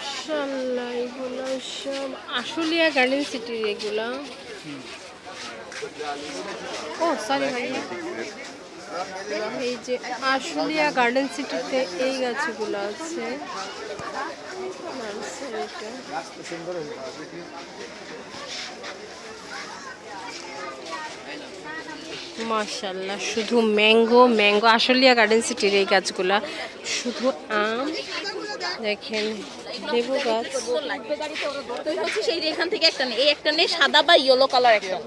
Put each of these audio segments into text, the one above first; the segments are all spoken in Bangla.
মাশাল্লাহ এগুলো সব আশুলিয়া গার্ডেন সিটির এগুলা। ও সরি ভাইয়া এই যে আশুলিয়া গার্ডেন সিটিতে এই গাছগুলো আছে। নার্সারিটা মাশাল্লাহ শুধু ম্যাঙ্গো ম্যাঙ্গো, আশুলিয়া গার্ডেন সিটির এই গাছগুলা। শুধু আম দেখেন লেবু গাছ। তো হচ্ছে সেই এখান থেকে একটা নেই এই একটা নেই সাদা বা ইয়েলো কালার একটা।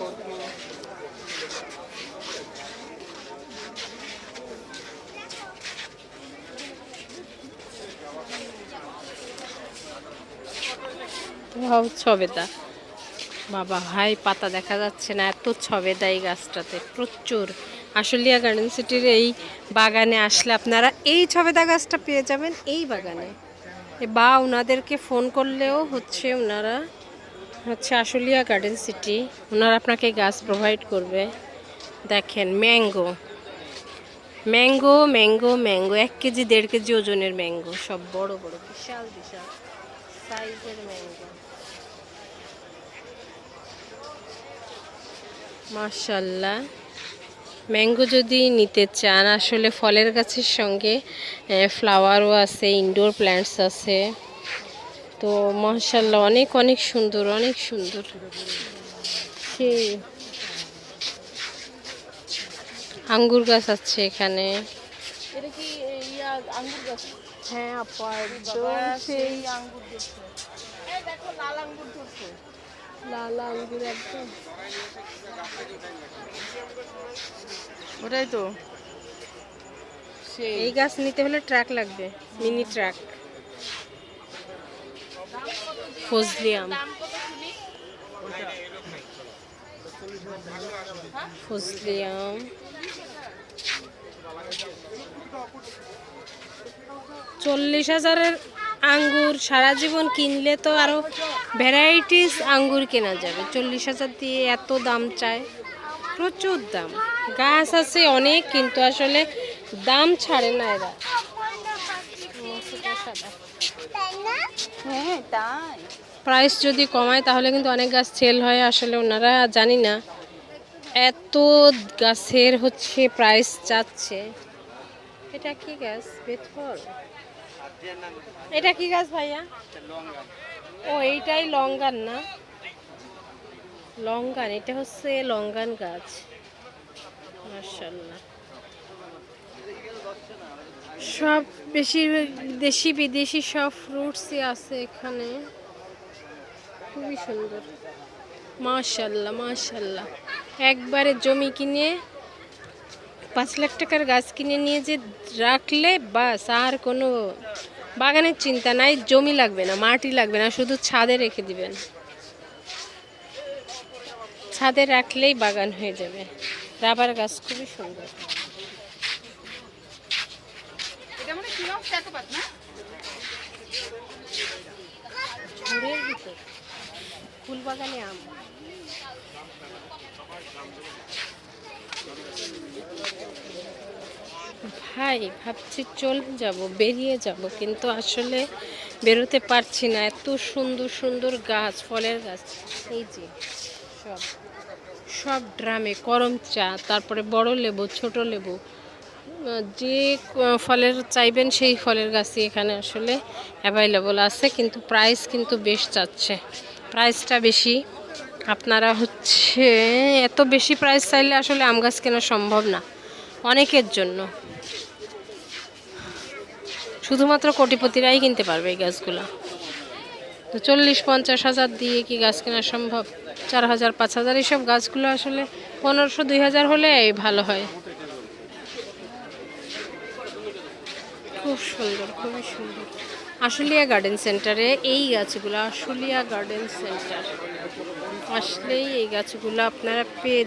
ওয়াও ছবেদা। বাবা ভাই পাতা দেখা যাচ্ছে না এত ছবেদা এই গাছটাতে প্রচুর। আশুলিয়া গার্ডেন সিটির এই বাগানে আসলে আপনারা এই ছবেদা গাছটা পেয়ে যাবেন এই বাগানে। বা ওনাদেরকে ফোন করলেও হচ্ছে ওনারা হচ্ছে আশুলিয়া গার্ডেন সিটি ওনারা আপনাকে গাছ প্রোভাইড করবে। দেখেন ম্যাঙ্গো ম্যাঙ্গো ম্যাঙ্গো ম্যাঙ্গো এক কেজি, দেড় কেজি ওজনের ম্যাঙ্গো সব বড় বড়, বিশাল বিশাল সাইজের ম্যাঙ্গো মাশাল্লাহ। ম্যাঙ্গো যদি নিতে চান আসলে ফলের গাছের সঙ্গে ফ্লাওয়ারও আছে ইনডোর প্ল্যান্টস আছে। তো মাশাল্লাহ অনেক অনেক সুন্দর অনেক সুন্দর। সেই আঙ্গুর গাছ আছে এখানে। এটা কি আঙ্গুর গাছ? হ্যাঁ আপা সেই আঙ্গুর দেখো লাল আঙ্গুর ধরছে। লাল আঙ্গুর একদম। ওটাই তো। এই গাছ নিতে হলে ট্রাক লাগবে মিনি ট্রাক। ফজলি আম। ফজলি আম। চল্লিশ হাজারের আঙ্গুর সারা জীবন কিনলে তো আরও ভ্যারাইটিস আঙ্গুর কেনা যাবে। চল্লিশ হাজার দিয়ে এত দাম চায়। প্রচুর দাম। গাছ আছে অনেক কিন্তু আসলে দাম ছাড়ে না এরা। হ্যাঁ তাই। প্রাইস যদি কমায় তাহলে কিন্তু অনেক গাছ সেল হয় আসলে ওনারা জানি না। এত গাছের হচ্ছে প্রাইস চাচ্ছে এটা কি গাছ? বেতফল? এটা কি গাছ ভাইয়া? ও এইটাই লঙ্গান না। লঙ্গান এটা হচ্ছে লঙ্গান গাছ। মার্শাল্লাহ সব বেশি দেশি বিদেশি সব ফ্রুটসই আছে এখানে। খুবই সুন্দর। মাশাল্লাহ মাশাল্লাহ একবারে জমি কিনে, পাঁচ লাখ টাকার গাছ কিনে নিয়ে যে রাখলে বাস, আর কোনো বাগানের চিন্তা নাই, জমি লাগবে না, মাটি লাগবে না, শুধু ছাদে রেখে দিবেন। ছাদে রাখলেই বাগান হয়ে যাবে। রাবার গাছ খুবই সুন্দর। মানে ফুল বাগানে আম। ভাই ভাবছি চলে যাব বেরিয়ে যাব কিন্তু আসলে বেরোতে পারছি না। এত সুন্দর সুন্দর গাছ ফলের গাছ। এই যে সব। সব ড্রামে, করম চা, তারপরে বড় লেবু, ছোট লেবু যে ফলের চাইবেন সেই ফলের গাছই এখানে আসলে অ্যাভেলেবল আছে, কিন্তু প্রাইস কিন্তু বেশ চাচ্ছে। প্রাইসটা বেশি। আপনারা হচ্ছে, এত বেশি প্রাইস চাইলে আসলে আম গাছ কেনা সম্ভব না, অনেকের জন্য। শুধুমাত্র কোটিপতিরাই কিনতে পারবে এই গাছগুলো। তো চল্লিশ পঞ্চাশ হাজার দিয়ে কি গাছ কেনা সম্ভব? চার হাজার, পাঁচ হাজার এইসব গাছগুলো আসলে পনেরোশো, দুই হাজার হলে ভালো হয়। খুব সুন্দর, খুবই সুন্দর। আশুলিয়া গার্ডেন সেন্টারে এই গাছগুলো, আশুলিয়া গার্ডেন সেন্টার আসলেই এই গাছগুলো আপনারা পেয়ে